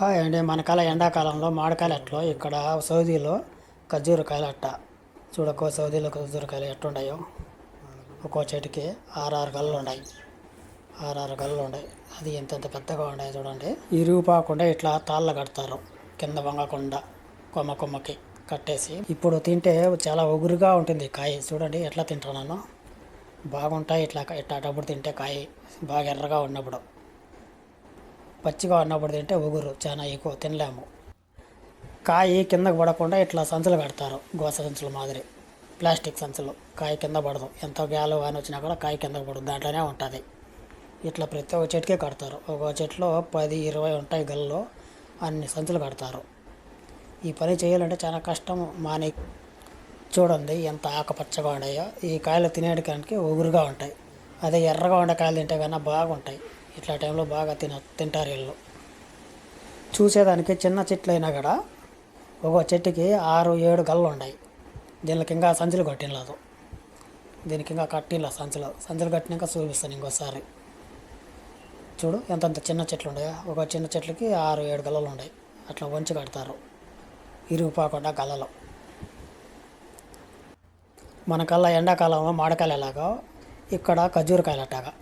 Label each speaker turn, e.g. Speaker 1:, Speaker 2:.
Speaker 1: Hi అండి. మనకాల ఎండాకాలంలో మామిడికాయలు ఎట్లో ఇక్కడ సౌదీలో ఖర్జూరకాయలు అట్ట చూడకో సౌదీలో ఖర్జూరకాయలు ఎట్టుండాయో ఒక్కో చెట్టుకి ఆరారు గళ్ళు ఉన్నాయి ఆరారు గళ్ళు ఉన్నాయి అది ఎంతెంత పెద్దగా ఉన్నాయి చూడండి. ఇరుగుపాకుండా ఇట్లా తాళ్ళ కడతారు. కింద వంగకుండా కొమ్మ కొమ్మకి కట్టేసి. ఇప్పుడు తింటే చాలా ఒగురుగా ఉంటుంది కాయ. చూడండి ఎట్లా తింటున్నాను బాగుంటాయి ఇట్లా ఇట్లాటప్పుడు తింటే కాయ. బాగా ఎర్రగా ఉన్నప్పుడు. పచ్చిగా ఉన్నప్పుడు తింటే ఒగురు చాలా ఎక్కువ తినలేము. కాయ కిందకు పడకుండా ఇట్లా సంచులు కడతారు గోస సంచుల మాదిరి. ప్లాస్టిక్ సంచులు కాయ కింద పడదు. ఎంతో గాలు వాన వచ్చినా కూడా కాయ కిందకు పడదు దాంట్లోనే ఉంటుంది. ఇట్లా ప్రతి ఒక్క చెట్టుకే కడతారు. ఒక చెట్లో పది ఇరవై ఉంటాయి గల్లో అన్ని సంచులు కడతారు. ఈ పని చేయాలంటే చాలా కష్టం మాని. చూడండి ఎంత ఆకుపచ్చగా ఉన్నాయో. ఈ కాయలు తినేయడానికి ఒగురుగా ఉంటాయి. అదే ఎర్రగా ఉండే కాయలు తింటే కన్నా బాగుంటాయి. ఇట్లా టైంలో బాగా తిన తింటారు వీళ్ళు. చూసేదానికి చిన్న చెట్లు అయినా కూడా ఒక చెట్టుకి ఆరు ఏడు గల్లు ఉన్నాయి దీనికి ఇంకా సంచులు కట్టినలేదు. దీనికి ఇంకా కట్టిన సంచులు. సంచులు కట్టినాక చూపిస్తాను ఇంకోసారి. చూడు ఎంతంత చిన్న చెట్లు ఉన్నాయో. ఒక చిన్న చెట్లకి ఆరు ఏడు గల్లలు ఉన్నాయి అట్లా వంచి కడతారు. ఇరుగుపోకుండా గలలు మనకల్లా ఎండాకాలంలో మాడకాయలు ఎలాగో ఇక్కడ ఖర్జూరకాయలు అట్టాగా.